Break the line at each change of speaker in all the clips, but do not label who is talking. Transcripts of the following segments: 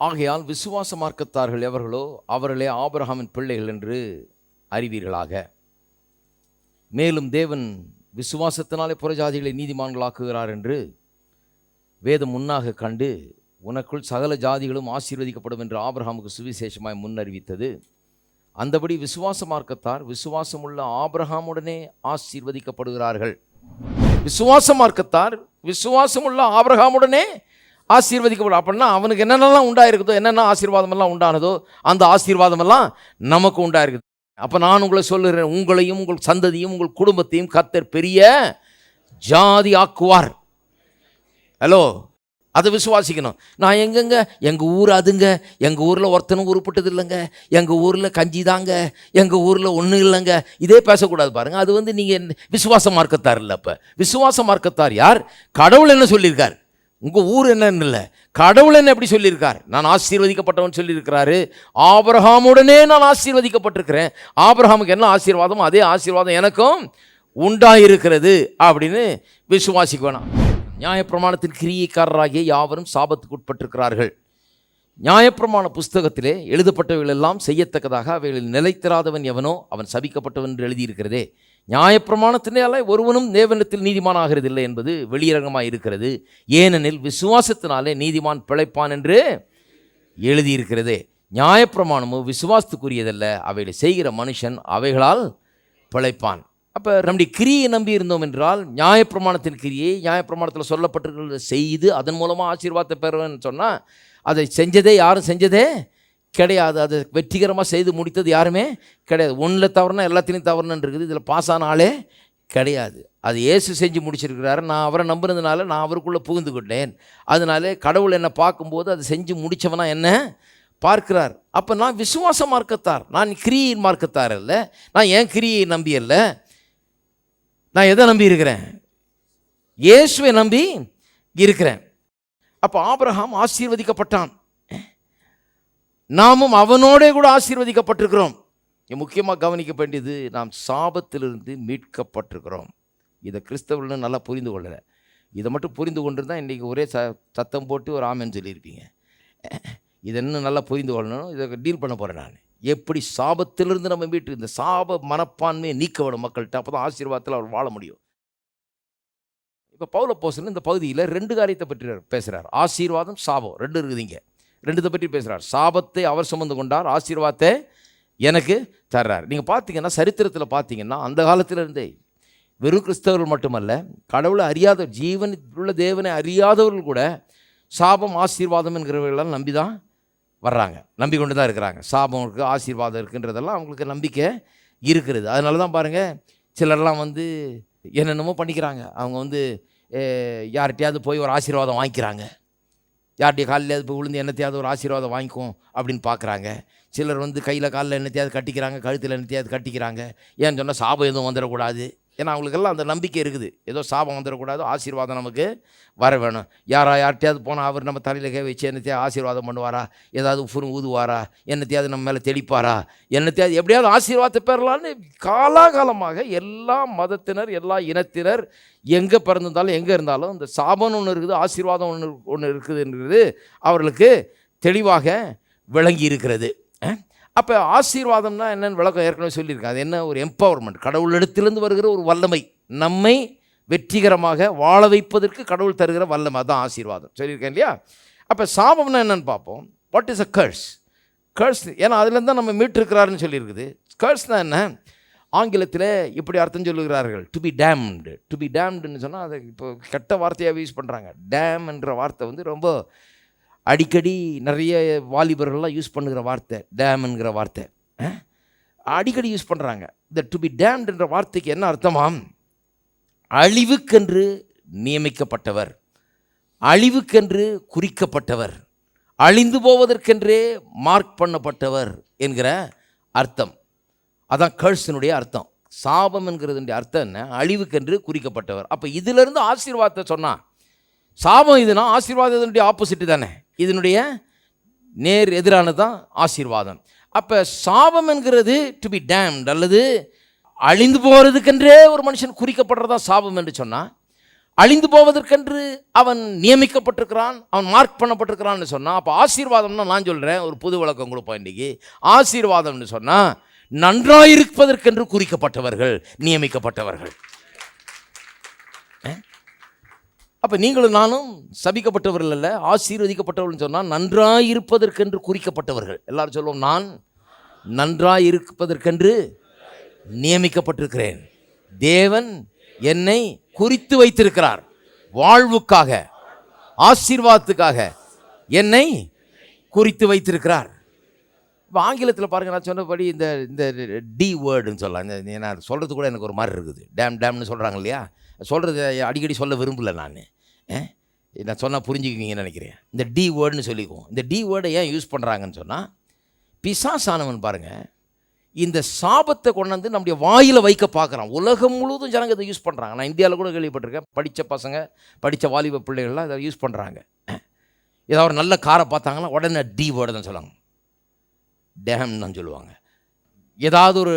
ஆகையால் விசுவாச மார்க்கத்தார்கள் எவர்களோ அவர்களே ஆபிரகாமின் பிள்ளைகள் என்று அறிவீர்களாக. மேலும் தேவன் விசுவாசத்தினாலே புறஜாதிகளை நீதிமான்களாக்குகிறார் என்று வேதம் முன்னாக கண்டு உனக்குள் சகல ஜாதிகளும் ஆசீர்வதிக்கப்படும் என்று ஆபிரஹாமுக்கு சுவிசேஷமாய் முன்னறிவித்தது. அந்தபடி விசுவாச மார்க்கத்தார் விசுவாசமுள்ள ஆபிரஹாமுடனே ஆசீர்வதிக்கப்படுகிறார்கள். விசுவாச மார்க்கத்தார் விசுவாசமுள்ள ஆபிரகாமுடனே ஆசீர்வதிக்கப்படும். அப்படின்னா அவனுக்கு என்னென்னலாம் உண்டாயிருக்குதோ என்னென்ன ஆசீர்வாதமெல்லாம் உண்டானதோ அந்த ஆசீர்வாதமெல்லாம் நமக்கு உண்டாயிருக்குது. அப்போ நான் உங்களை சொல்லுகிறேன் உங்களையும் உங்கள் சந்ததியும் உங்கள் குடும்பத்தையும் கத்தர் பெரிய ஜாதி ஆக்குவார். ஹலோ அதை விசுவாசிக்கணும். நான் எங்கெங்க? எங்கள் ஊர் அதுங்க. எங்கள் ஊரில் ஒருத்தனும் உருப்பட்டது இல்லைங்க எங்கள் ஊரில் கஞ்சி தாங்க. எங்கள் ஊரில் ஒன்றும் இல்லைங்க. இதே பேசக்கூடாது பாருங்கள் அது வந்து நீங்கள் விசுவாச மார்க்கத்தார் இல்லை அப்போ. விசுவாச மார்க்கத்தார் யார்? கடவுள் என்ன சொல்லியிருக்கார்? உங்கள் ஊர் என்னன்னு இல்லை. கடவுள் என்ன எப்படி சொல்லியிருக்கார்? நான் ஆசீர்வதிக்கப்பட்டவன் சொல்லியிருக்கிறாரு. ஆபரஹாமுடனே நான் ஆசீர்வதிக்கப்பட்டிருக்கிறேன். ஆபரஹாமுக்கு என்ன ஆசீர்வாதமோ அதே ஆசீர்வாதம் எனக்கும் உண்டாயிருக்கிறது அப்படின்னு விசுவாசிக்க வேணாம். நியாயப்பிரமாணத்தின் கிரியைக்காரராகிய யாவரும் சாபத்துக்கு உட்பட்டிருக்கிறார்கள். நியாயப்பிரமாண புஸ்தகத்திலே எழுதப்பட்டவைகள் எல்லாம் செய்யத்தக்கதாக அவைகளில் நிலைத்திராதவன் எவனோ அவன் சபிக்கப்பட்டவன் என்று எழுதியிருக்கிறதே. நியாயப்பிரமாணத்தினால ஒருவனும் தேவனத்தில் நீதிமானாகிறதில்லை என்பது வெளியரங்கமாக இருக்கிறது ஏனெனில் விசுவாசத்தினாலே நீதிமான் பிழைப்பான் என்று எழுதியிருக்கிறதே. நியாயப்பிரமாணமும் விசுவாசத்துக்குரியதல்ல. அவைகளை செய்கிற மனுஷன் அவைகளால் பிழைப்பான். அப்போ நம்முடைய கிரியை நம்பி இருந்தோம் என்றால் நியாயப்பிரமாணத்தின் கிரியை நியாயப்பிரமாணத்தில் சொல்லப்பட்டிருக்கிறத. செய்து அதன் மூலமாக ஆசீர்வாதத்தை பெறுவேன்னு சொன்னால் அதை செஞ்சதே யாரும் செஞ்சதே கிடையாது. அது வெற்றிகரமாக செய்து முடித்தது யாருமே? கிடையாது. ஒன்றில் தவறுனா எல்லாத்திலையும் தவறுன்னு இருக்குது. இதில் பாஸ் ஆன ஆளே கிடையாது. அது ஏசு செஞ்சு முடிச்சிருக்கிறாரு. நான் அவரை நம்புனதுனால நான் அவருக்குள்ளே புகுந்து கொண்டேன். அதனாலே கடவுள் என்னை பார்க்கும்போது அதை செஞ்சு முடித்தவனா என்ன? பார்க்கிறார். அப்போ நான் விசுவாச மார்க்கத்தார். நான் கிரியின் மார்க்கத்தார் இல்லை நான் ஏன் கிரியை நம்பி இல்லை நான் எதை நம்பி இருக்கிறேன்? இயேசுவை நம்பி இருக்கிறேன். அப்போ ஆபிரகாம் ஆசீர்வதிக்கப்பட்டான். நாமும் அவனோடே கூட ஆசீர்வதிக்கப்பட்டிருக்கிறோம். முக்கியமாக கவனிக்க வேண்டியது நாம் சாபத்திலிருந்து மீட்கப்பட்டிருக்கிறோம். இதை கிறிஸ்தவர்கள் நல்லா புரிந்து கொள்ளலை. இதை மட்டும் புரிந்து கொண்டிருந்தால் இன்றைக்கி ஒரே ச சத்தம் போட்டு ஒரு ஆமென்னு சொல்லியிருப்பீங்க. இதை இன்னும் நல்லா புரிந்து கொள்ளணும். இதை டீல் பண்ண போகிறேன் நான். எப்படி சாபத்திலிருந்து நம்ம மீட்டு இந்த சாப மனப்பான்மையை நீக்க விடும் மக்கள்கிட்ட அப்போ தான் ஆசீர்வாதத்தில் அவர் வாழ முடியும். இப்போ பவுல போசன் இந்த பகுதியில் ரெண்டு காரியத்தை பற்றி பேசுகிறார் ஆசீர்வாதம் சாபம் ரெண்டு இருக்குதுங்க ரெண்டுத்தை பற்றி பேசுகிறார் சாபத்தை அவர் சுமந்து கொண்டார் ஆசீர்வாதத்தை எனக்கு தர்றார். நீங்கள் பார்த்தீங்கன்னா சரித்திரத்தில் பார்த்தீங்கன்னா அந்த காலத்தில் இருந்தே வெறும் கிறிஸ்தவர்கள் மட்டுமல்ல கடவுளை அறியாத ஜீவன் உள்ள தேவனை அறியாதவர்கள் கூட சாபம் ஆசீர்வாதம் என்கிறவர்களெல்லாம் நம்பி தான் வர்றாங்க. நம்பி கொண்டு தான் இருக்கிறாங்க. சாபம் இருக்குது ஆசீர்வாதம் இருக்குன்றதெல்லாம் அவங்களுக்கு நம்பிக்கை இருக்கிறது. அதனால தான் பாருங்கள் சிலர்லாம் வந்து என்னென்னமோ பண்ணிக்கிறாங்க. அவங்க வந்து யார்கிட்டையாவது போய் ஒரு ஆசீர்வாதம் வாங்கிக்கிறாங்க. யார்கிட்டய காலில் இப்போ விழுந்து என்னத்தையாவது ஒரு ஆசீர்வாதம் வாங்கிக்கும் அப்படின்னு பார்க்குறாங்க. சிலர் வந்து கையில் காலில் என்னத்தையாவது கட்டிக்கிறாங்க கழுத்தில் என்னத்தையாவது கட்டிக்கிறாங்க. ஏன்னு சொன்னால் சாபம் எதுவும் வந்துடக்கூடாது. ஏன்னா அவங்களுக்கெல்லாம் அந்த நம்பிக்கை இருக்குது. ஏதோ சாபம் வந்துடக்கூடாது ஆசீர்வாதம் நமக்கு வர வேணும். யாரா யார்கிட்டையாவது போனால் அவர் நம்ம தலையில் கை வச்சு என்னத்தையாவது ஆசீர்வாதம் பண்ணுவாரா? ஏதாவது உஃபுரு ஊதுவாரா? என்னத்தையாவது நம்ம மேலே தெளிப்பாரா? என்னத்தையாவது எப்படியாவது ஆசீர்வாதத்தை பெறலான்னு காலாகாலமாக எல்லா மதத்தினர் எல்லா இனத்தினர் எங்கே பிறந்திருந்தாலும் எங்கே இருந்தாலும் இந்த சாபம் ஒன்று இருக்குது ஆசீர்வாதம் ஒன்று ஒன்று இருக்குதுன்றது அவர்களுக்கு தெளிவாக விளங்கி இருக்கிறது அப்போ ஆசீர்வாதம்னா என்னென்னு விளக்கம் ஏற்கனவே சொல்லியிருக்கேன் அது என்ன? ஒரு எம்பவர்மெண்ட் கடவுளிடத்திலிருந்து வருகிற ஒரு வல்லமை. நம்மை வெற்றிகரமாக வாழ வைப்பதற்கு கடவுள் தருகிற வல்லமை. தான் ஆசீர்வாதம். சொல்லியிருக்கேன் இல்லையா? அப்போ சாபம்னா என்னென்னு பார்ப்போம். வாட் இஸ் அ கர்ஸ் கர்ஸ் ஏன்னா அதுலேருந்து தான் நம்ம மீட்டிருக்கிறாருன்னு சொல்லியிருக்குது. கர்ஸ்னால் என்ன? ஆங்கிலத்தில் இப்படி அர்த்தம் சொல்லுகிறார்கள். To be damned to be டேம்டுன்னு சொன்னால் அதை இப்போ கெட்ட வார்த்தையாக யூஸ் பண்ணுறாங்க டேம் என்ற வார்த்தை வந்து ரொம்ப அடிக்கடி நிறைய வாலிபர்கள்லாம் யூஸ் பண்ணுகிற வார்த்தை டேம்ங்கிற வார்த்தை. அடிக்கடி யூஸ் பண்ணுறாங்க இந்த டு பி டேம்ன்ற வார்த்தைக்கு என்ன அர்த்தமாம்? அழிவுக்கென்று நியமிக்கப்பட்டவர். அழிவுக்கென்று குறிக்கப்பட்டவர். அழிந்து போவதற்கென்றே மார்க் பண்ணப்பட்டவர் என்கிற அர்த்தம். அதான் கர்ஸினுடைய அர்த்தம். சாபம் என்கிறதுடைய அர்த்தம் என்ன? அழிவுக்கென்று குறிக்கப்பட்டவர். அப்போ இதிலிருந்து ஆசீர்வாதத்தை சொன்னான் சாபம் இதுனா ஆசீர்வாதத்தினுடைய ஆப்போசிட்டு ஆப்போசிட் தானே? இதனுடைய நேர் எதிரானது தான் ஆசீர்வாதம். அப்போ சாபம் என்கிறது டு பி டேம்ட் அல்லது அழிந்து போகிறதுக்கென்றே ஒரு மனுஷன் குறிக்கப்படுறதா சாபம் என்று சொன்னால் அழிந்து போவதற்கென்று அவன் நியமிக்கப்பட்டிருக்கிறான் அவன் மார்க் பண்ணப்பட்டிருக்கிறான்னு சொன்னான் அப்போ ஆசீர்வாதம்னா நான் சொல்கிறேன் ஒரு புது வழக்கம் கொடுப்போம் இன்றைக்கி ஆசீர்வாதம்னு சொன்னால் நன்றாயிருப்பதற்கென்று குறிக்கப்பட்டவர்கள் நியமிக்கப்பட்டவர்கள். அப்போ நீங்களும் நானும் சபிக்கப்பட்டவர்கள் அல்ல ஆசீர்வதிக்கப்பட்டவர்கள் சொன்னால் நன்றாக இருப்பதற்கென்று குறிக்கப்பட்டவர்கள். எல்லாரும் சொல்லுவோம் நான் நன்றாக இருப்பதற்கென்று நியமிக்கப்பட்டிருக்கிறேன். தேவன் என்னை குறித்து வைத்திருக்கிறார். வாழ்வுக்காக ஆசீர்வாதத்துக்காக என்னை குறித்து வைத்திருக்கிறார். இப்போ ஆங்கிலத்தில் பாருங்கள் நான் சொன்னபடி இந்த இந்த டி வேர்டுன்னு சொல்லலாம். இந்த நான் சொல்கிறது கூட எனக்கு ஒரு மாதிரி இருக்குது. டேம் டேம்னு சொல்கிறாங்க இல்லையா? சொல்கிறது அடிக்கடி சொல்ல விரும்பலை நான். நான் சொன்னால் புரிஞ்சுக்குவீங்கன்னு நினைக்கிறேன். இந்த டி வேர்டுன்னு சொல்லிக்குவோம். இந்த டி வேர்டை ஏன் யூஸ் பண்ணுறாங்கன்னு சொன்னால் பிசாசானவன் பாருங்கள் இந்த சாபத்தை கொண்டு வந்து நம்முடைய வாயில் வைக்க பார்க்குறான். உலகம் முழுவதும் ஜனங்க இதை யூஸ் பண்ணுறாங்க நான் இந்தியாவில் கூட கேள்விப்பட்டிருக்கேன். படித்த பசங்க படித்த வாலிப பிள்ளைகள்லாம் இதை யூஸ் பண்ணுறாங்க ஏதாவது ஒரு நல்ல காரை பார்த்தாங்கன்னா உடனே டி வேர்டு தான் சொல்லுவாங்க. டேம்னு தான் சொல்லுவாங்க. ஏதாவது ஒரு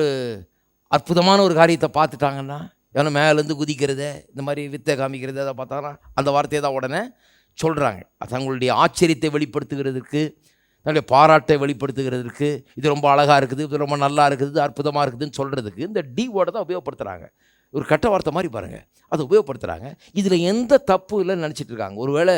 அற்புதமான ஒரு காரியத்தை பார்த்துட்டாங்கன்னா ஏன்னா மேலேருந்து குதிக்கிறத இந்த மாதிரி வித்தை காமிக்கிறது அதை பார்த்தாலும் அந்த வார்த்தையை தான் உடனே சொல்கிறாங்க தங்களுடைய ஆச்சரியத்தை வெளிப்படுத்துகிறதுக்கு தன்னுடைய பாராட்டை வெளிப்படுத்துகிறதுக்கு இது ரொம்ப அழகாக இருக்குது இது ரொம்ப நல்லா இருக்குது அற்புதமாக இருக்குதுன்னு சொல்கிறதுக்கு இந்த டி வேர்டை தான் உபயோகப்படுத்துகிறாங்க ஒரு கட்ட வார்த்தை மாதிரி பாருங்கள் அதை உபயோகப்படுத்துகிறாங்க இதில் எந்த தப்பும் இல்லைன்னு நினச்சிட்டு இருக்காங்க. ஒருவேளை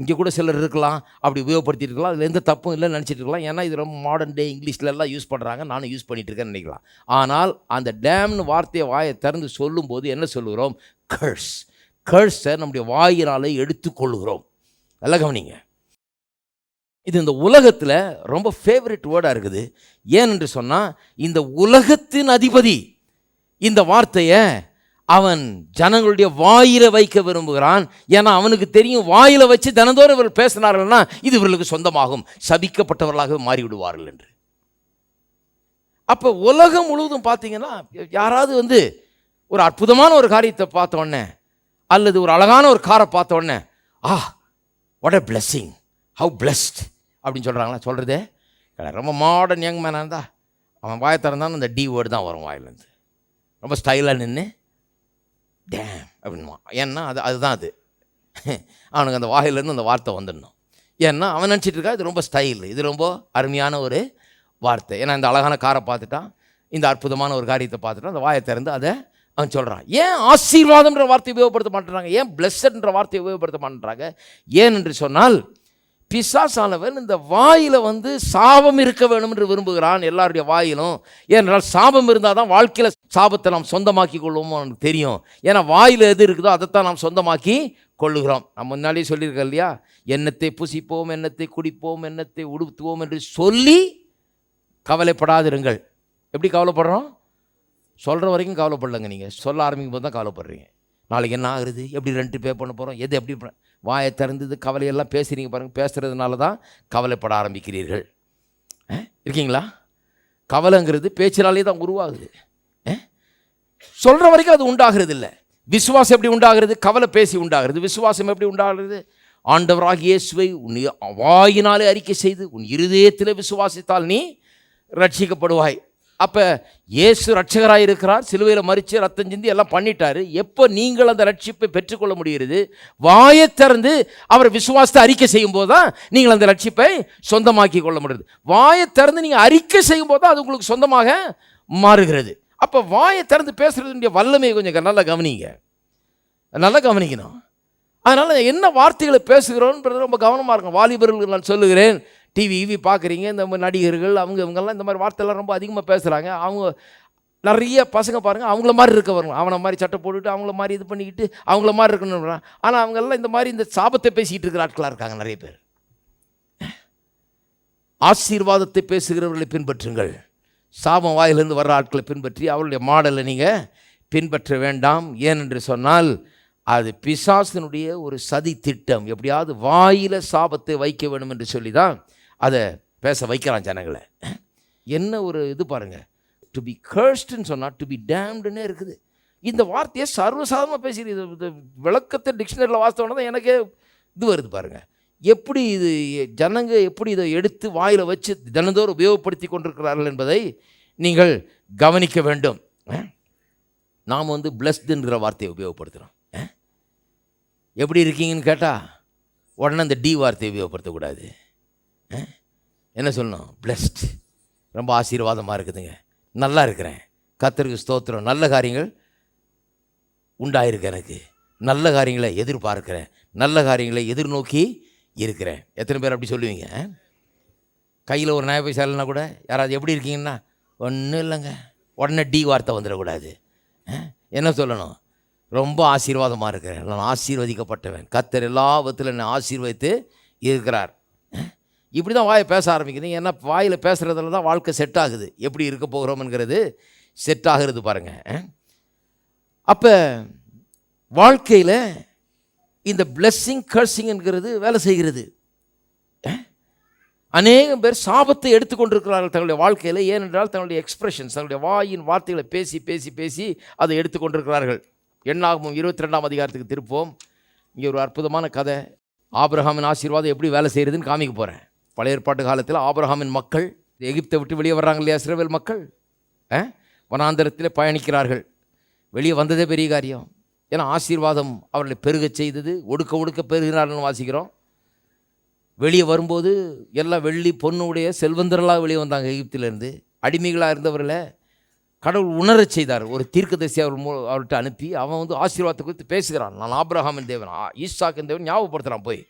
இங்கே கூட சிலர் இருக்கலாம். அப்படி உபயோகப்படுத்திட்டு இருக்கலாம். அதில் எந்த தப்பும் இல்லைன்னு நினச்சிட்டு இருக்கலாம். ஏன்னா இது ரொம்ப மாடர்ன் டே இங்கிலீஷ்லலாம் யூஸ் பண்ணுறாங்க நானும் யூஸ் பண்ணிகிட்டு இருக்கேன்னு நினைக்கலாம். ஆனால் அந்த டேம்னு வார்த்தையை வாயை திறந்து சொல்லும்போது என்ன சொல்லுகிறோம்? கர்ஸ் கர்ஸை நம்முடைய வாயினாலே எடுத்துக்கொள்கிறோம் நல்லா கவனிங்க. இது இந்த உலகத்தில் ரொம்ப ஃபேவரட் வேர்டாக இருக்குது. ஏனென்று சொன்னால் இந்த உலகத்தின் அதிபதி இந்த வார்த்தையை அவன் ஜனங்களுடைய வாயில வைக்க விரும்புகிறான். ஏன்னா அவனுக்கு தெரியும் வாயில வச்சு தினந்தோறும் இவர்கள் பேசினார்கள்னா இது இவர்களுக்கு சொந்தமாகும். சபிக்கப்பட்டவர்களாக மாறிவிடுவார்கள் என்று. அப்போ உலகம் முழுவதும் பார்த்தீங்கன்னா யாராவது வந்து ஒரு அற்புதமான ஒரு காரியத்தை பார்த்த உடனே அல்லது ஒரு அழகான ஒரு காரை பார்த்த உடனே ஆ what a blessing how blessed அப்படின்னு சொல்கிறாங்களா சொல்கிறதே ரொம்ப மாடர்ன் யங் மேனாக இருந்தால் அவன் வாயை திறந்தாலும் அந்த டி வேர்டு தான் வரும் வாயிலேருந்து. ரொம்ப ஸ்டைலாக நின்று டேம் அப்படின்மா ஏன்னா அது அதுதான் அது. அவனுக்கு அந்த வாயிலேருந்து அந்த வார்த்தை வந்துடணும். ஏன்னா அவன் நினச்சிட்டு இருக்கா இது ரொம்ப ஸ்டைல் இது ரொம்ப அருமையான ஒரு வார்த்தை. ஏன்னா இந்த அழகான காரை பார்த்துட்டான் இந்த அற்புதமான ஒரு காரியத்தை பார்த்துட்டான் அந்த வாயை திறந்து அதை அவன் சொல்கிறான் ஏன் ஆசீர்வாதம்ன்ற வார்த்தையை உபயோகப்படுத்த மாட்டேறாங்க ஏன் பிளஸ்ஸட்ன்ற வார்த்தையை உபயோகப்படுத்த மாட்டேறாங்க ஏன் என்று சொன்னால் பிசாசானவன் இந்த வாயில் வந்து சாபம் இருக்க வேணும் என்று விரும்புகிறான் எல்லாருடைய வாயிலும். ஏனென்றால் சாபம் இருந்தால் தான் வாழ்க்கையில் சாபத்தை நாம் சொந்தமாக்கி கொள்வோமோ எனக்கு தெரியும். ஏன்னா வாயில் எது இருக்குதோ அதைத்தான் நாம் சொந்தமாக்கி கொள்ளுகிறோம். நான் முன்னாடியே சொல்லியிருக்கேன் இல்லையா? எண்ணத்தை புசிப்போம் எண்ணத்தை குடிப்போம் எண்ணத்தை உடுத்துவோம் என்று சொல்லி கவலைப்படாதிருங்கள். எப்படி கவலைப்படுறோம்? சொல்கிற வரைக்கும் கவலைப்படலைங்க நீங்கள் சொல்ல ஆரம்பிக்கும் போது தான் கவலைப்படுறீங்க. நாளைக்கு என்ன ஆகுறது? எப்படி ரெண்ட்டு பே பண்ண போகிறோம் எது எப்படி வாயை திறந்தது கவலையெல்லாம் பேசுகிறீங்க பாருங்கள் பேசுகிறதுனால தான் கவலைப்பட ஆரம்பிக்கிறீர்கள். இருக்கீங்களா? கவலைங்கிறது பேச்சினாலே தான் உருவாகுது. சொல்கிற வரைக்கும் அது உண்டாகிறது இல்லை விசுவாசம் எப்படி உண்டாகிறது? கவலை பேசி உண்டாகிறது. விசுவாசம் எப்படி உண்டாகிறது? ஆண்டவராக இயேசுவை உன் வாயினாலே அறிக்கை செய்து உன் இருதயத்தில் விசுவாசித்தால் நீ ரட்சிக்கப்படுவாய். அப்போ இயேசு ரட்சகராக இருக்கிறார் சிலுவையில் மறித்து ரத்தம் சிந்தி எல்லாம் பண்ணிட்டாரு. எப்போ நீங்கள் அந்த ரட்சிப்பை பெற்றுக்கொள்ள முடிகிறது? வாயை திறந்து அவர் விசுவாசத்தை அறிக்கை செய்யும்போது தான் நீங்கள் அந்த ரட்சிப்பை சொந்தமாக்கி கொள்ள முடியுது வாயை திறந்து நீங்கள் அறிக்கை செய்யும்போது தான் அது உங்களுக்கு சொந்தமாக மாறுகிறது. அப்போ வாயை திறந்து பேசுகிறதுடைய வல்லமையை கொஞ்சம் நல்லா கவனிங்க. நல்லா கவனிக்கணும். அதனால் என்ன வார்த்தைகளை பேசுகிறோன்றது ரொம்ப கவனமாக இருக்கும் வாலிபர்கள் நான் சொல்லுகிறேன். டிவி இவி பார்க்குறீங்க இந்த மாதிரி நடிகர்கள் அவங்க இவங்கெல்லாம் இந்த மாதிரி வார்த்தையெல்லாம் ரொம்ப அதிகமாக பேசுகிறாங்க அவங்க நிறைய பசங்க பாருங்கள் அவங்கள மாதிரி இருக்க வரணும். அவனை மாதிரி சட்டை போட்டுட்டு அவங்கள மாதிரி இது பண்ணிக்கிட்டு அவங்கள மாதிரி இருக்கணும் ஆனால் அவங்கெல்லாம் இந்த மாதிரி இந்த சாபத்தை பேசிக்கிட்டு இருக்கிற ஆட்களாக இருக்காங்க நிறைய பேர். ஆசீர்வாதத்தை பேசுகிறவர்களை பின்பற்றுங்கள். சாபம் வாயிலிருந்து வர்ற ஆட்களை பின்பற்றி அவருடைய மாடலை நீங்கள் பின்பற்ற வேண்டாம். ஏனென்று சொன்னால் அது பிசாசினுடைய ஒரு சதி திட்டம் எப்படியாவது வாயில சாபத்தை வைக்க வேண்டும் என்று சொல்லி தான் அதை பேச வைக்கிறான் ஜனங்களை. என்ன ஒரு இது பாருங்க. டு பி கேர்ஸ்டுன்னு சொன்னால் டு பி டேம்டுன்னே இருக்குது. இந்த வார்த்தையை சர்வசாதமாக பேசுகிறது விளக்கத்தை டிக்ஷனரியில் வாசித்தோன்னா தான் எனக்கே இது வருது பாருங்கள் எப்படி இது ஜனங்க எப்படி இதை எடுத்து வாயில் வச்சு தினந்தோறும் உபயோகப்படுத்தி கொண்டிருக்கிறார்கள் என்பதை நீங்கள் கவனிக்க வேண்டும். நாம் வந்து பிளஸ்டுன்ற வார்த்தையை உபயோகப்படுத்துகிறோம் எப்படி இருக்கீங்கன்னு கேட்டால் உடனே அந்த டி வார்த்தையை உபயோகப்படுத்தக்கூடாது. என்ன சொல்லணும்? பிளஸ்ட் ரொம்ப ஆசீர்வாதமாக இருக்குதுங்க. நல்லா இருக்கிறேன். கத்தருக்கு ஸ்தோத்திரம். நல்ல காரியங்கள் உண்டாயிருக்கு எனக்கு. நல்ல காரியங்களை எதிர்பார்க்கிறேன். நல்ல காரியங்களை எதிர்நோக்கி இருக்கிறேன். எத்தனை பேர் அப்படி சொல்லுவீங்க? கையில் ஒரு நியாய பைசா கூட யாராவது எப்படி இருக்கீங்கன்னா ஒன்றும் இல்லைங்க. உடனே டி வார்த்தை வந்துடக்கூடாது. என்ன சொல்லணும்? ரொம்ப ஆசீர்வாதமாக இருக்கிறேன். நான் ஆசீர்வதிக்கப்பட்டவன். கத்தர் எல்லா என்னை ஆசீர்வதித்து இருக்கிறார். இப்படி தான் வாயை பேச ஆரம்பிக்குது. ஏன்னா வாயில் பேசுகிறதுல தான் வாழ்க்கை செட் ஆகுது. எப்படி இருக்க போகிறோம்ங்கிறது செட் ஆகிறது பாருங்கள் அப்போ வாழ்க்கையில் இந்த பிளெஸ்ஸிங் கர்சிங்கிறது வேலை செய்கிறது. அநேகம் பேர் சாபத்தை எடுத்துக்கொண்டிருக்கிறார்கள் தங்களுடைய வாழ்க்கையில். ஏனென்றால் தங்களுடைய எக்ஸ்பிரஷன்ஸ் தங்களுடைய வாயின் வார்த்தைகளை பேசி பேசி பேசி அதை எடுத்துக்கொண்டிருக்கிறார்கள் எண்ணாகும் இருபத்தி ரெண்டாம் அதிகாரத்துக்கு திருப்போம். இங்கே ஒரு அற்புதமான கதை. ஆபிரகாமின் ஆசீர்வாதம் எப்படி வேலை செய்கிறதுன்னு காமிக்க போகிறேன் பழைய ஏற்பாட்டு காலத்தில் ஆபிரகாமின் மக்கள் எகிப்தை விட்டு வெளியே வர்றாங்க இல்லையா சிறவேல் மக்கள்? ஆ? பயணிக்கிறார்கள். வெளியே வந்ததே பெரிய காரியம். ஏன்னா ஆசீர்வாதம் அவர்களை பெருகச் செய்தது ஒடுக்க ஒடுக்க பெருகிறார்கள்னு வாசிக்கிறோம். வெளியே வரும்போது எல்லாம் வெள்ளி பொண்ணுடைய செல்வந்தர்களாக வெளியே வந்தாங்க எகிப்திலேருந்து. அடிமைகளாக இருந்தவர்களை கடவுள் உணரச் செய்தார். ஒரு தீர்க்கதரிசி அவர் மூ அவர்கிட்ட அனுப்பி அவன் வந்து ஆசீர்வாதத்தை குறித்து பேசுகிறான். நான் ஆப்ரஹாமின் தேவன் ஆ- ஈசாக்கின் தேவன் ஞாபகப்படுத்துகிறான் போய்.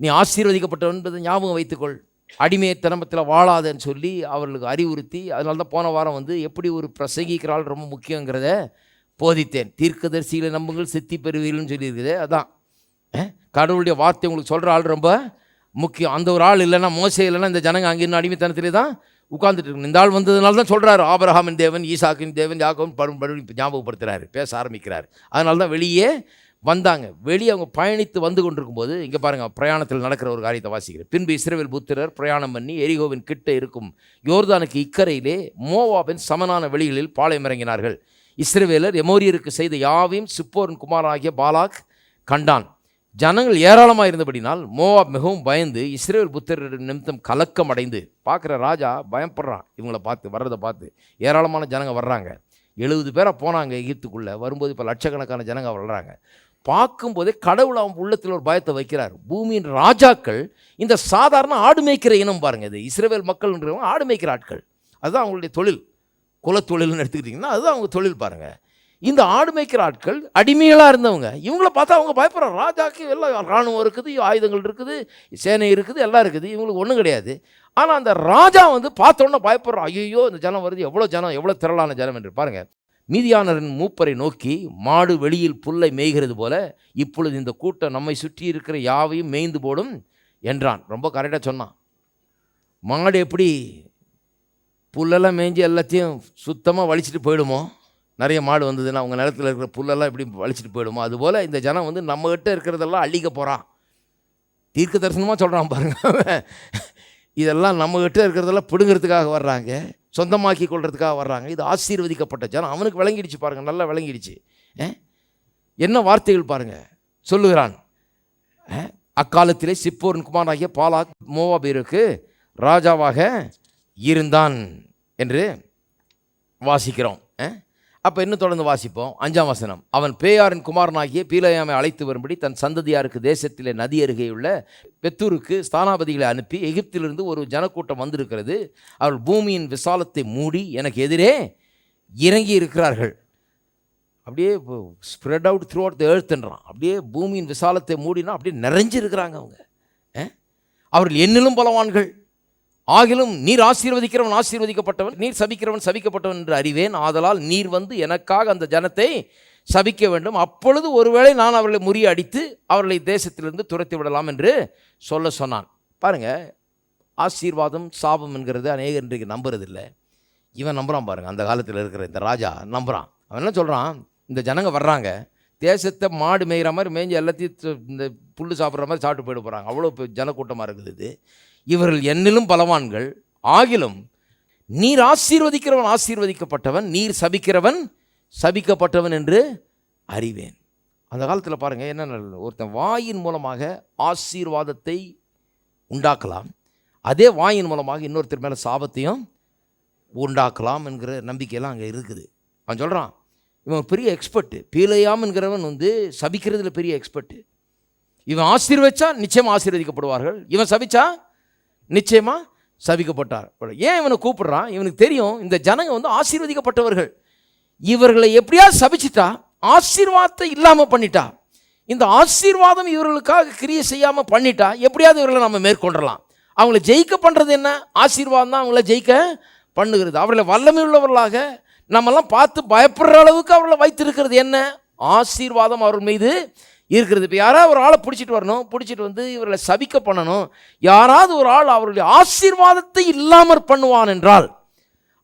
நீ ஆசீர்வதிக்கப்பட்டவன் என்பதை ஞாபகம் வைத்துக்கொள். அடிமைத்தனமத்தில் வாழாதன்னு சொல்லி அவர்களுக்கு அறிவுறுத்தி அதனால தான் போன வாரம் வந்து எப்படி ஒரு பிரசங்கிக்கிறாள் ரொம்ப முக்கியங்கிறத போதித்தேன். தீர்க்கதரிசிகளை நம்புங்கள் சித்தி பெறுவீர்கள்னு சொல்லியிருக்குது. அதான். கடவுளுடைய வார்த்தை உங்களுக்கு சொல்கிற ஆள் ரொம்ப முக்கியம். அந்த ஒரு ஆள் இல்லைன்னா மோசே இல்லைன்னா இந்த ஜனங்க அங்கே இன்னும் அடிமைத்தனத்திலே தான் உட்காந்துட்டு இருக்கணும் இந்த ஆள் வந்ததுனால தான் சொல்கிறாரு ஆபரஹாமின் தேவன் ஈசாக்கின் தேவன் யாக்கோன் படும் படும் ஞாபகப்படுத்துகிறாரு பேச ஆரம்பிக்கிறார். அதனால தான் வெளியே வந்தாங்க. வெளியே அவங்க பயணித்து வந்து கொண்டிருக்கும்போது இங்கே பாருங்கள் பிரயாணத்தில் நடக்கிற ஒரு காரியத்தை வாசிக்கிறேன். பின்பு இஸ்ரேவேல் புத்திரர் பிரயாணம் பண்ணி எரிகோவின் கிட்ட இருக்கும் யோர்தானுக்கு இக்கரையிலே மோவாவின் சமனான வெளிகளில் பாளையம் இறங்கினார்கள். இஸ்ரேவேலர் எமோரியருக்கு செய்த யாவையும் சிப்போரின் குமாரனாகிய பாலாக் கண்டான். ஜனங்கள் ஏராளமாக இருந்தபடினால் மோவாப் மிகவும் பயந்து இஸ்ரேல் புத்திரர் நிமித்தம் கலக்கம் அடைந்து பார்க்குற ராஜா பயப்படுறான். இவங்கள பார்த்து வர்றதை பார்த்து ஏராளமான ஜனங்க வர்றாங்க. எழுபது பேரை போனாங்க எகிப்துக்குள்ளே. வரும்போது இப்போ லட்சக்கணக்கான ஜனங்க வர்றாங்க. பார்க்கும்போதே கடவுள் அவன் உள்ளத்தில் ஒரு பயத்தை வைக்கிறார். பூமியின் ராஜாக்கள் இந்த சாதாரண ஆடு மேய்க்கிற இனம் பாருங்கள் இது இஸ்ரேல் மக்கள்ன்றவங்க ஆடு மேய்க்கிற ஆட்கள். அதுதான் அவங்களுடைய தொழில். குலத்தொழில்னு எடுத்துக்கிட்டிங்கன்னா அதுதான் அவங்க தொழில் பாருங்கள் இந்த ஆடு மேய்க்கிற ஆட்கள் அடிமைகளாக இருந்தவங்க. இவங்கள பார்த்தா அவங்க பயப்படுறாங்க. ராஜாக்கு எல்லாம் ராணுவம் இருக்குது ஆயுதங்கள் இருக்குது சேனை இருக்குது எல்லாம் இருக்குது. இவங்களுக்கு ஒன்றும் கிடையாது. ஆனால் அந்த ராஜா வந்து பார்த்தோன்னே பயப்படுறோம் பயப்படுறான். ஐயோ இந்த ஜனம் வருது. எவ்வளோ ஜனம் எவ்வளோ திரளான ஜனம் என்று பாருங்கள் மீதியானரின் மூப்பரை நோக்கி மாடு வெளியில் புல்லை மேய்கிறது போல இப்பொழுது இந்த கூட்டம் நம்மை சுற்றி இருக்கிற யாவையும் மேய்ந்து போடும் என்றான். ரொம்ப கரெக்டாக சொன்னான். மாடு எப்படி புல்லெல்லாம் மேய்ஞ்சி எல்லாத்தையும் சுத்தமாக வலிச்சிட்டு போயிடுமோ? நிறைய மாடு வந்ததுன்னா அவங்க நிலத்தில் இருக்கிற புல்லெல்லாம் எப்படி வலிச்சிட்டு போயிடுமோ? அதுபோல் இந்த ஜனம் வந்து நம்மகிட்ட இருக்கிறதெல்லாம் அழிக்க போகிறான் தீர்க்க தரிசனமாக சொல்கிறான் பாருங்க. இதெல்லாம் நம்மகிட்ட இருக்கிறதெல்லாம் பிடுங்கிறதுக்காக வர்றாங்க சொந்தமாக்கி கொள்றதுக்காக வர்றாங்க. இது ஆசீர்வதிக்கப்பட்ட ஜனம். அவனுக்கு விளங்கிடுச்சு பாருங்கள் நல்லா விளங்கிடுச்சு. என்ன வார்த்தைகள் பாருங்கள் சொல்லுகிறான். அக்காலத்திலே சிப்போரின் குமாராகிய பாலாக் மோவாபீருக்கு ராஜாவாக இருந்தான் என்று வாசிக்கிறோம். அப்போ இன்னும் தொடர்ந்து வாசிப்போம்? அஞ்சாம் வசனம். அவன் பேயாரின் குமாரனாகிய பீலையாமை அழைத்து வரும்படி தன் சந்ததியாருக்கு தேசத்திலே நதி அருகேயுள்ள பெத்தூருக்கு ஸ்தானாபதிகளை அனுப்பி எகிப்திலிருந்து ஒரு ஜனக்கூட்டம் வந்திருக்கிறது. அவள் பூமியின் விசாலத்தை மூடி எனக்கு எதிரே இறங்கி இருக்கிறார்கள். அப்படியே spread out throughout the எர்த்ன்றான் அப்படியே பூமியின் விசாலத்தை மூடினா அப்படியே நிறைஞ்சிருக்கிறாங்க அவங்க. அவர்கள் என்னிலும் பலவான்கள். ஆகிலும் நீர் ஆசீர்வதிக்கிறவன் ஆசீர்வதிக்கப்பட்டவன் நீர் சபிக்கிறவன் சபிக்கப்பட்டவன் என்று அறிவேன். ஆதலால் நீர் வந்து எனக்காக அந்த ஜனத்தை சபிக்க வேண்டும். அப்பொழுது ஒருவேளை நான் அவர்களை முறியடித்து அவர்களை தேசத்திலிருந்து துரத்தி விடலாம் என்று சொல்ல சொன்னான். பாருங்க ஆசீர்வாதம் சாபம் என்கிறது அநேகர் இன்றைக்கு நம்புறதில்லை. இவன் நம்புகிறான் பாருங்க அந்த காலத்தில் இருக்கிற இந்த ராஜா நம்புகிறான் அவன் என்ன சொல்கிறான் இந்த ஜனங்க வர்றாங்க தேசத்தை மாடு மேய்கிற மாதிரி மேய்ஞ்சி எல்லாத்தையும் இந்த புல் சாப்பிட்ற மாதிரி சாப்பிட்டு போயிட போகிறாங்க அவ்வளோ ஜனக்கூட்டமாக இருக்குது இது. இவர்கள் என்னிலும் பலவான்கள். ஆகிலும் நீர் ஆசீர்வதிக்கிறவன் ஆசீர்வதிக்கப்பட்டவன் நீர் சபிக்கிறவன் சபிக்கப்பட்டவன் என்று அறிவேன். அந்த காலத்தில் பாருங்கள் என்ன ஒருத்தன் வாயின் மூலமாக ஆசீர்வாதத்தை உண்டாக்கலாம். அதே வாயின் மூலமாக இன்னொருத்தர் மேலே சாபத்தையும் உண்டாக்கலாம் என்கிற நம்பிக்கையெல்லாம் அங்கே இருக்குது. அவன் சொல்கிறான் இவன் பெரிய எக்ஸ்பர்ட்டு பீலையாம்ங்கிறவன் வந்து சபிக்கிறதுல பெரிய எக்ஸ்பர்ட்டு இவன் ஆசீர்வச்சா நிச்சயம் ஆசீர்வதிக்கப்படுவார்கள். இவன் சபிச்சா நிச்சயமாக சபிக்கப்பட்டார் ஏன் இவனை கூப்பிடுறான்? இவனுக்கு தெரியும் இந்த ஜனங்க வந்து ஆசீர்வதிக்கப்பட்டவர்கள். இவர்களை எப்படியாவது சபிச்சிட்டா ஆசீர்வாதத்தை இல்லாமல் பண்ணிட்டா இந்த ஆசீர்வாதம் இவர்களுக்காக கிரியை செய்யாமல் பண்ணிட்டா எப்படியாவது இவர்களை நம்ம மேற்கொண்டலாம் அவங்கள ஜெயிக்க பண்ணுறது என்ன? ஆசீர்வாதம் தான் அவங்கள ஜெயிக்க பண்ணுகிறது. அவர்களை வல்லமை உள்ளவர்களாக நம்மெல்லாம் பார்த்து பயப்படுற அளவுக்கு அவர்களை வைத்திருக்கிறது என்ன? ஆசீர்வாதம் அவர்கள் மீது இருக்கிறது. இப்போ யாராவது ஒரு ஆளை பிடிச்சிட்டு வரணும் பிடிச்சிட்டு வந்து இவர்களை சபிக்க பண்ணணும். யாராவது ஒரு ஆள் அவருடைய ஆசீர்வாதத்தை இல்லாமற் பண்ணுவான் என்றால்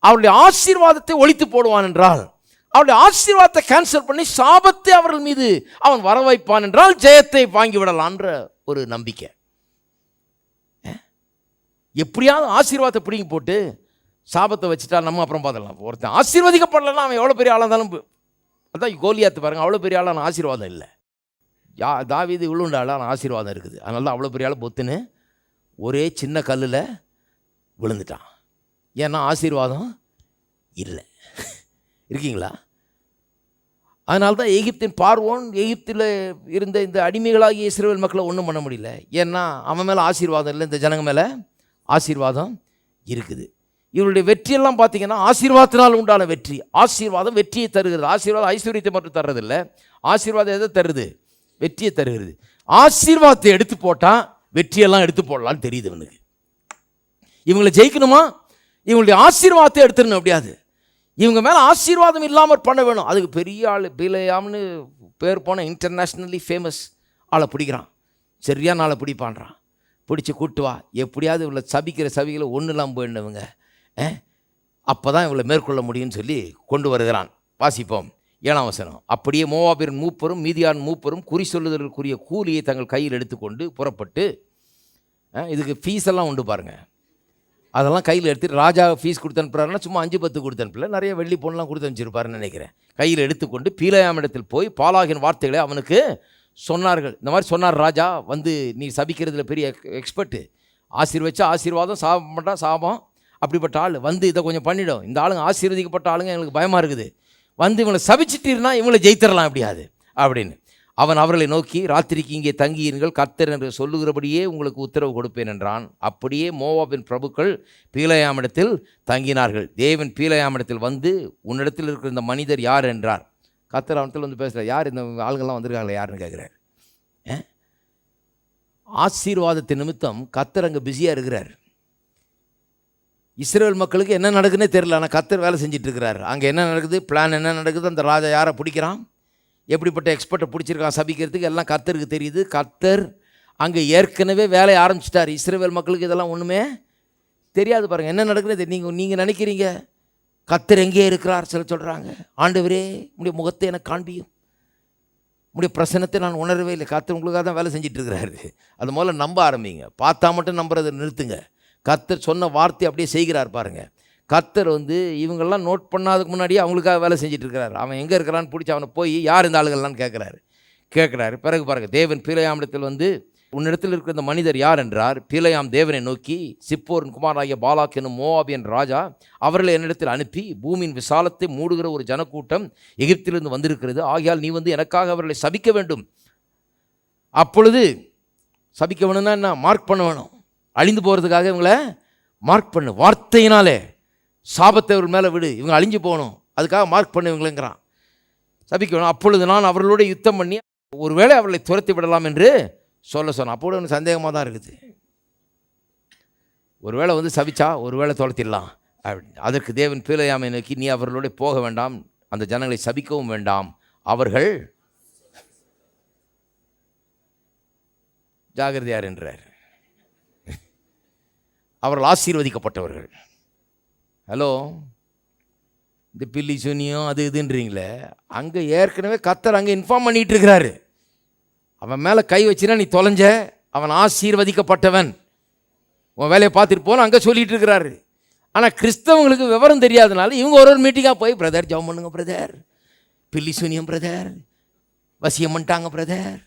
அவருடைய ஆசீர்வாதத்தை ஒழித்து போடுவான் என்றால் அவருடைய ஆசீர்வாதத்தை கேன்சல் பண்ணி சாபத்தை அவர்கள் மீது அவன் வர வைப்பான் என்றால் ஜெயத்தை வாங்கி விடலான்ற ஒரு நம்பிக்கை. எப்படியாவது ஆசீர்வாதத்தை பிடிங்கி போட்டு சாபத்தை வச்சுட்டா நம்ம அப்புறம் பார்த்துடலாம் ஒருத்தன் ஆசீர்வதிக்கப்படலைன்னா அவன் எவ்வளோ பெரிய ஆளாக இருந்தாலும் அதான் கோலியாத்து பாருங்க அவ்வளோ பெரிய ஆளான ஆசீர்வாதம் இல்லை. யா தாவீது இவ்வளோண்டு ஆசீர்வாதம் இருக்குது. அதனால தான் அவ்வளோ பெரிய ஆள் பொத்துன்னு ஒரே சின்ன கல்லில் விழுந்துட்டான். ஏன்னா ஆசீர்வாதம் இல்லை. இருக்கீங்களா? அதனால தான் எகிப்தின் பார்வோன் எகிப்தில் இருந்த இந்த அடிமைகளாகிய இஸ்ரேல் மக்களை ஒன்றும் பண்ண முடியல. ஏன்னா அவன் மேலே ஆசீர்வாதம் இல்லை இந்த ஜனங்க மேலே ஆசீர்வாதம் இருக்குது. இவருடைய வெற்றியெல்லாம் பார்த்தீங்கன்னா ஆசீர்வாதத்தினால் உண்டான வெற்றி. ஆசீர்வாதம் வெற்றியை தருகிறது. ஆசீர்வாதம் ஐஸ்வர்யத்தை மட்டும் தர்றதில்லை. ஆசீர்வாதம் எதை தருது? வெற்றியை தருகிறது. ஆசீர்வாதத்தை எடுத்து போட்டால் வெற்றியெல்லாம் எடுத்து போடலான்னு தெரியுது இவனுக்கு. இவங்களை ஜெயிக்கணுமா? இவங்களுடைய ஆசீர்வாதத்தை எடுத்துடணும் அப்படியாது இவங்க மேலே ஆசீர்வாதம் இல்லாமல் பண்ண வேணும். அதுக்கு பெரிய ஆள் பிலையாம்னு பேர் போன இன்டர்நேஷ்னலி ஃபேமஸ் ஆளை பிடிக்கிறான். சரியான ஆளை பிடிப்பான்றான். பிடிச்சி கூட்டு வா. எப்படியாவது இவளை சபிக்கிற சபிகளை ஒன்று இல்லாமல் போயிடுனவங்க அப்போ தான் இவளை மேற்கொள்ள முடியும்னு சொல்லி கொண்டு வருகிறான். வாசிப்போம். ஏழாம் வசனம். அப்படியே மோவாபிரின் மூப்பரும் மீதியான் மூப்பரும் குறி சொல்லுதலுக்குரிய கூலியை தங்கள் கையில் எடுத்துக்கொண்டு புறப்பட்டு இதுக்கு ஃபீஸ் எல்லாம் உண்டு பாருங்கள் அதெல்லாம் கையில் எடுத்துட்டு ராஜா ஃபீஸ் கொடுத்து அனுப்புறாருன்னா சும்மா அஞ்சு பத்து கொடுத்து அனுப்பல. நிறைய வெள்ளி பொண்ணெலாம் கொடுத்து அனுப்பிச்சிருப்பாருன்னு நினைக்கிறேன். கையில் எடுத்துக்கொண்டு பீலையாமிடத்தில் போய் பாலாகின் வார்த்தைகளை அவனுக்கு சொன்னார்கள். இந்த மாதிரி சொன்னார் ராஜா வந்து நீ சபிக்கிறதுல பெரிய எக்ஸ்பர்ட்டு ஆசீர்வச்சா ஆசீர்வாதம் சாபம் பண்ணா சாபம். அப்படிப்பட்ட ஆள். வந்து இதை கொஞ்சம் பண்ணிடும். இந்த ஆளுங்க ஆசீர்வதிக்கப்பட்ட ஆளுங்க எங்களுக்கு பயமாக இருக்குது. வந்து இவங்களை சபிச்சிட்டீர்னா இவங்களை ஜெயித்திடலாம் அப்படியாது அப்படின்னு. அவன் அவர்களை நோக்கி ராத்திரிக்கு இங்கே தங்கியிருங்கள் கர்த்தர் என்று சொல்லுகிறபடியே உங்களுக்கு உத்தரவு கொடுப்பேன் என்றான். அப்படியே மோவாபின் பிரபுக்கள் பீலையாமிடத்தில் தங்கினார்கள். தேவன் பீலையாமிடத்தில் வந்து உன்னிடத்தில் இருக்கிற இந்த மனிதர் யார்? என்றார். கர்த்தர் அவனத்தில் வந்து பேசுகிறார் யார் இந்த ஆளுங்கள்லாம் வந்திருக்காங்களே யாருன்னு கேட்குறாரு? ஆசீர்வாதத்தின் நிமித்தம் கர்த்தர் அங்கே பிஸியாக இருக்கிறார். இஸ்ரேல் மக்களுக்கு என்ன நடக்குன்னே தெரில ஆனால் கத்தர் வேலை செஞ்சிட்ருக்கிறார். அங்கே என்ன நடக்குது? பிளான் என்ன நடக்குது? அந்த ராஜா யாரை பிடிக்கிறான்? எப்படிப்பட்ட எக்ஸ்பர்ட்டை பிடிச்சிருக்கான் சபிக்கிறதுக்கு? எல்லாம் கத்தருக்கு தெரியுது. கத்தர் அங்கே ஏற்கனவே வேலையை ஆரம்பிச்சிட்டார். இஸ்ரேல் மக்களுக்கு இதெல்லாம் ஒன்றுமே தெரியாது பாருங்கள் என்ன நடக்குது நீங்கள் நீங்கள் நினைக்கிறீங்க? கத்தர் எங்கே இருக்கிறார்? சில சொல்கிறாங்க ஆண்டவரே உடைய முகத்தை எனக்கு காண்பியும். உடைய பிரசனத்தை நான் உணரவே இல்லை. கத்தர் உங்களுக்காக தான் வேலை செஞ்சிட்ருக்கிறாரு. அது முதல்ல நம்ப ஆரம்பிங்க. பார்த்தா மட்டும் நம்புறதை நிறுத்துங்க. கர்த்தர் சொன்ன வார்த்தை அப்படியே செய்கிறார் பாருங்கள் கர்த்தர் வந்து இவங்கெல்லாம் நோட் பண்ணாதுக்கு முன்னாடியே அவங்களுக்காக வேலை செஞ்சுட்டு இருக்கிறார் அவன் எங்கே இருக்கிறான்னு பிடிச்சி அவனை போய் யார் இந்த ஆளுகள்லான்னு கேட்குறாரு கேட்குறாரு பிறகு பாருங்க தேவன் பீலையாமிடத்தில் வந்து உன்னிடத்தில் இருக்கிற இந்த மனிதர் யார்? என்றார். பீலையாம் தேவனை நோக்கி சிப்போரின் குமாராகிய பாலாக் என்னும் மோவாபியன் ராஜா அவர்களை என்னிடத்தில் அனுப்பி பூமியின் விசாலத்தை மூடுகிற ஒரு ஜனக்கூட்டம் எகிப்திலிருந்து வந்திருக்கிறது. ஆகையால் நீ வந்து எனக்காக அவர்களை சபிக்க வேண்டும். அப்பொழுது சபிக்க வேணும்னா என்ன? மார்க் பண்ண வேணும். அழிந்து போகிறதுக்காக இவங்கள மார்க் பண்ணு. வார்த்தையினாலே. சாபத்தை இவர் மேலே விடு. இவங்க அழிஞ்சு போகணும். அதுக்காக மார்க் பண்ணு இவங்களுங்கிறான். சபிக்கணும். அப்பொழுது நான் அவர்களோட யுத்தம் பண்ணி ஒருவேளை அவர்களை துரத்தி விடலாம் என்று சொல்ல சொன்னேன். அப்போது எனக்கு சந்தேகமாக தான் இருக்குது. ஒருவேளை வந்து சபிச்சா ஒருவேளை துரத்திடலாம். அப்படின்னு. அதற்கு தேவன் பீலையாமை நோக்கி நீ அவர்களோட போக வேண்டாம். அந்த ஜனங்களை சபிக்கவும் வேண்டாம். அவர்கள் ஜாகிரதையார் என்றார். அவர்கள் ஆசீர்வதிக்கப்பட்டவர்கள். ஹலோ? இந்த பில்லி சுனியும் அது இதுன்றீங்களே? அங்கே ஏற்கனவே கத்தர் அங்கே இன்ஃபார்ம் பண்ணிகிட்டு இருக்கிறாரு அவன் மேலே கை வச்சினா நீ தொலைஞ்ச அவன் ஆசீர்வதிக்கப்பட்டவன். உன் வேலையை பார்த்துட்டு போன அங்கே சொல்லிகிட்டு இருக்கிறாரு ஆனால் கிறிஸ்தவங்களுக்கு விவரம் தெரியாதனால இவங்க ஒரு ஒரு மீட்டிங்காக போய் பிரதர் ஜவம் பண்ணுங்க பிரதர் பில்லி சுனியம் பிரதர் வசியம் பண்ணிட்டாங்க பிரதர்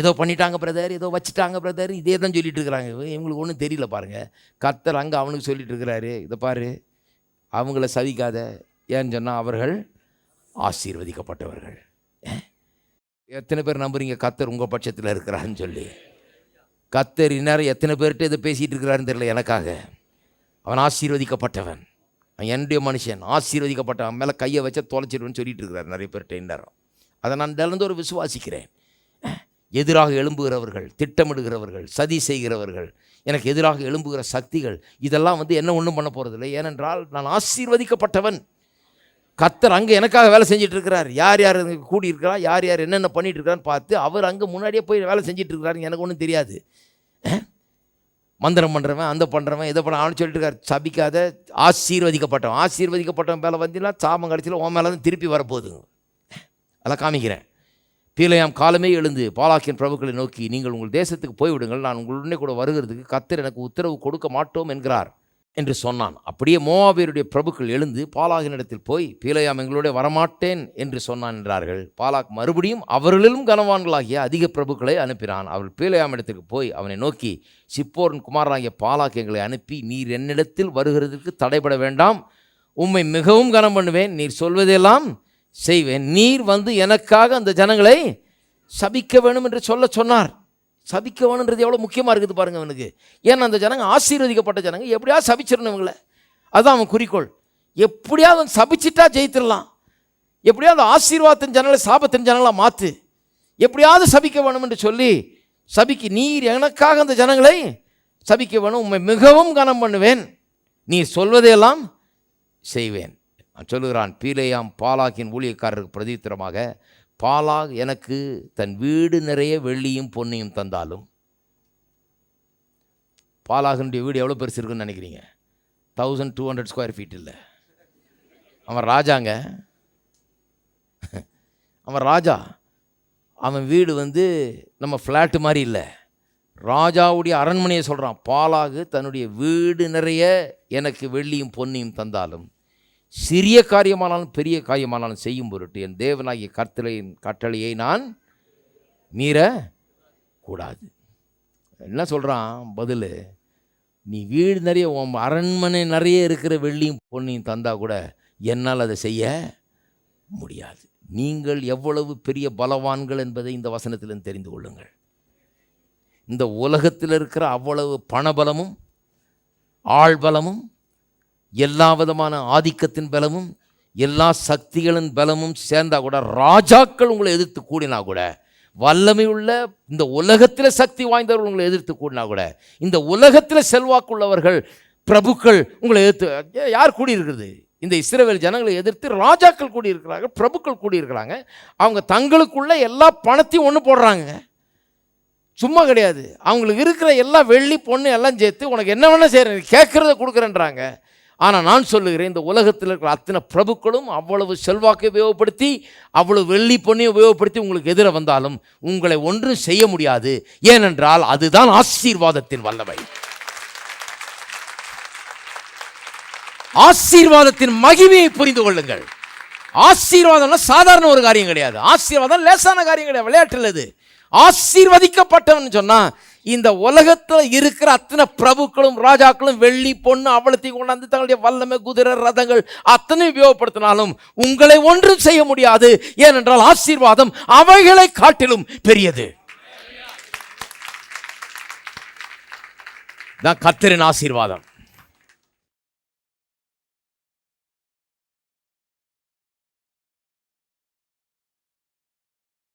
ஏதோ பண்ணிட்டாங்க பிரதர் ஏதோ வச்சுட்டாங்க பிரதர் இதே தான் சொல்லிட்டு இருக்கிறாங்க. இவங்களுக்கு ஒன்றும் தெரியல பாருங்கள் கத்தர் அங்கே அவனுக்கு சொல்லிட்டு இருக்கிறாரு. இதை பாரு. அவங்கள சவிக்காத. ஏன்னு சொன்னால் அவர்கள் ஆசீர்வதிக்கப்பட்டவர்கள். எத்தனை பேர் நம்புறீங்க? கத்தர் உங்கள் பட்சத்தில் இருக்கிறான்னு சொல்லி. கத்தர் இந்நேரம் எத்தனை பேர்கிட்ட இதை பேசிகிட்டு இருக்கிறாருன்னு தெரியல எனக்காக. அவன் ஆசீர்வதிக்கப்பட்டவன். அவன் என்னுடைய மனுஷன். ஆசீர்வதிக்கப்பட்டவன். மேலே கையை வச்சா தொலைச்சிடுவேன்னு சொல்லிட்டு இருக்கிறார் நிறைய பேர்கிட்ட இந்நேரம். அதை நான் திறந்து ஒரு விசுவாசிக்கிறேன். எதிராக எழும்புகிறவர்கள் திட்டமிடுகிறவர்கள் சதி செய்கிறவர்கள் எனக்கு எதிராக எழும்புகிற சக்திகள் இதெல்லாம் வந்து என்ன ஒன்றும் பண்ண போகிறதில்லை ஏனென்றால் நான் ஆசீர்வதிக்கப்பட்டவன். கத்தர் அங்கே எனக்காக வேலை செஞ்சுட்டு இருக்கிறார் யார் யார் கூடியிருக்கிறார் யார் யார் என்னென்ன பண்ணிட்டு இருக்கிறான்னு பார்த்து அவர் அங்கே முன்னாடியே போய் வேலை செஞ்சுட்டு இருக்கிறாரு எனக்கு ஒன்றும் தெரியாது. மந்திரம் பண்ணுறவன் அந்த பண்ணுறவன் இதை பண்ண அவனு சொல்லிட்டு இருக்கார் சபிக்காத ஆசீர்வதிக்கப்பட்டவன். ஆசீர்வதிக்கப்பட்டவன் மேலே வந்தீங்கன்னா சாமம் கடைசியில் உன் மேலே தான் திருப்பி வரப்போகுதுங்க. அதெல்லாம் காமிக்கிறேன். பீலையாம் காலமே எழுந்து பாலாக்கின் பிரபுக்களை நோக்கி நீங்கள் உங்கள் தேசத்துக்கு போய்விடுங்கள். நான் உங்களுடனே கூட வருகிறதுக்கு கத்தர் எனக்கு உத்தரவு கொடுக்க மாட்டோம் என்கிறார் என்று சொன்னான். அப்படியே மோவாபியருடைய பிரபுக்கள் எழுந்து பாலாகினிடத்தில் போய் பீலையாம் எங்களோட வரமாட்டேன் என்று சொன்னான் என்றார்கள். பாலாக் மறுபடியும் அவர்களிலும் கனவான்களாகிய அதிக பிரபுக்களை அனுப்பினான். அவள் பீலையாம் இடத்துக்கு போய் அவனை நோக்கி சிப்போரன் குமாரனாகிய பாலாக் எங்களை அனுப்பி நீர் என்னிடத்தில் வருகிறதற்கு தடைபட வேண்டாம். உம்மை மிகவும் கனம் பண்ணுவேன் நீர் சொல்வதெல்லாம் செய்வேன். நீர் வந்து எனக்காக அந்த ஜனங்களை சபிக்க வேணும் என்று சொல்ல சொன்னார். சபிக்க வேணுன்றது எவ்வளோ முக்கியமாக இருக்குது பாருங்க அவனுக்கு. ஏன்னா அந்த ஜனங்க ஆசீர்வதிக்கப்பட்ட ஜனங்க. எப்படியாவது சபிச்சிடணும் இவங்களை. அதுதான் அவன் குறிக்கோள். எப்படியாவது அவன் சபிச்சிட்டா ஜெயித்திடலாம் எப்படியாவது ஆசீர்வாதத்தின் ஜனங்களை சாபத்தின் ஜனங்களாக மாற்று எப்படியாவது சபிக்க வேணும் என்று சொல்லி சபிக்கு நீர் எனக்காக அந்த ஜனங்களை சபிக்க வேணும். உண்மை மிகவும் கனம் பண்ணுவேன். நீ சொல்வதையெல்லாம் செய்வேன். சொல்லுகிறான் பீலேயாம் பாலாகின் ஊழியக்காரருக்கு பிரதித்திரமாக பாலாக் எனக்கு தன் வீடு நிறைய வெள்ளியும் பொன்னையும் தந்தாலும் பாலாகனுடைய வீடு எவ்வளோ பெருசு இருக்குன்னு நினைக்கிறீங்க? Thousand two hundred square feet இல்லை. அவன் ராஜாங்க. அவன் ராஜா. அவன் வீடு வந்து நம்ம ஃப்ளாட்டு மாதிரி இல்லை. ராஜாவுடைய அரண்மனையை சொல்கிறான் பாலாகு தன்னுடைய வீடு நிறைய எனக்கு வெள்ளியும் பொன்னியும் தந்தாலும் சிறிய காரியமானாலும் பெரிய காரியமானாலும் செய்யும் பொருட்டு என் தேவனாகிய கர்த்தலையின் கட்டளையை நான் மீற கூடாது. என்ன சொல்கிறான் பதில் நீ வீடு நிறைய உன் அரண்மனை நிறைய இருக்கிற வெள்ளியும் பொண்ணையும் தந்தால் கூட என்னால் அதை செய்ய முடியாது. நீங்கள் எவ்வளவு பெரிய பலவான்கள் என்பதை இந்த வசனத்திலிருந்து தெரிந்து கொள்ளுங்கள். இந்த உலகத்தில் இருக்கிற அவ்வளவு பணபலமும் ஆள்பலமும் எல்லா விதமான ஆதிக்கத்தின் பலமும் எல்லா சக்திகளின் பலமும் சேர்ந்தால் கூட ராஜாக்கள் உங்களை எதிர்த்து கூடினா கூட வல்லமை உள்ள இந்த உலகத்தில் சக்தி வாய்ந்தவர்கள் உங்களை எதிர்த்து கூடினா கூட இந்த உலகத்தில் செல்வாக்குள்ளவர்கள் பிரபுக்கள் உங்களை எதிர்த்து யார் கூடியிருக்கிறது? இந்த இஸ்ரேவேல் ஜனங்களை எதிர்த்து ராஜாக்கள் கூடியிருக்கிறாங்க பிரபுக்கள் கூடியிருக்கிறாங்க. அவங்க தங்களுக்குள்ள எல்லா பணத்தையும் ஒன்று போடுறாங்க. சும்மா கிடையாது. அவங்களுக்கு இருக்கிற எல்லா வெள்ளி பொண்ணு எல்லாம் சேர்த்து உனக்கு என்ன வேணால் செய்கிறேன் கேட்குறத கொடுக்குறேன்றாங்க. ஆனால் நான் சொல்லுகிறேன் இந்த உலகத்தில் இருக்கிற அத்தனை பிரபுக்களும் அவ்வளவு செல்வாக்கை உபயோகப்படுத்தி அவ்வளவு வெள்ளி பொண்ணையும் உபயோகப்படுத்தி உங்களுக்கு எதிர வந்தாலும் உங்களை ஒன்றும் செய்ய முடியாது. ஏனென்றால் அதுதான் ஆசீர்வாதத்தின் வல்லமை. ஆசீர்வாதத்தின் மகிமையை புரிந்து கொள்ளுங்கள். ஆசீர்வாதம்னா சாதாரண ஒரு காரியம் கிடையாது. ஆசீர்வாதம் லேசான காரியம் கிடையாது. விளையாட்டு அது. ஆசீர்வதிக்கப்பட்டவன் சொன்னால் இந்த உலகத்தில் இருக்கிற அத்தனை பிரபுக்களும் ராஜாக்களும் வெள்ளி பொண்ணு அவ்வளத்தையும் கொண்டாந்து தங்களுடைய வல்லமை குதிரை ரதங்கள் அத்தனை உபயோகப்படுத்தினாலும் உங்களை ஒன்றும் செய்ய முடியாது. ஏனென்றால் ஆசீர்வாதம் அவைகளை காட்டிலும் பெரியது. தான் கத்தரின் ஆசீர்வாதம்.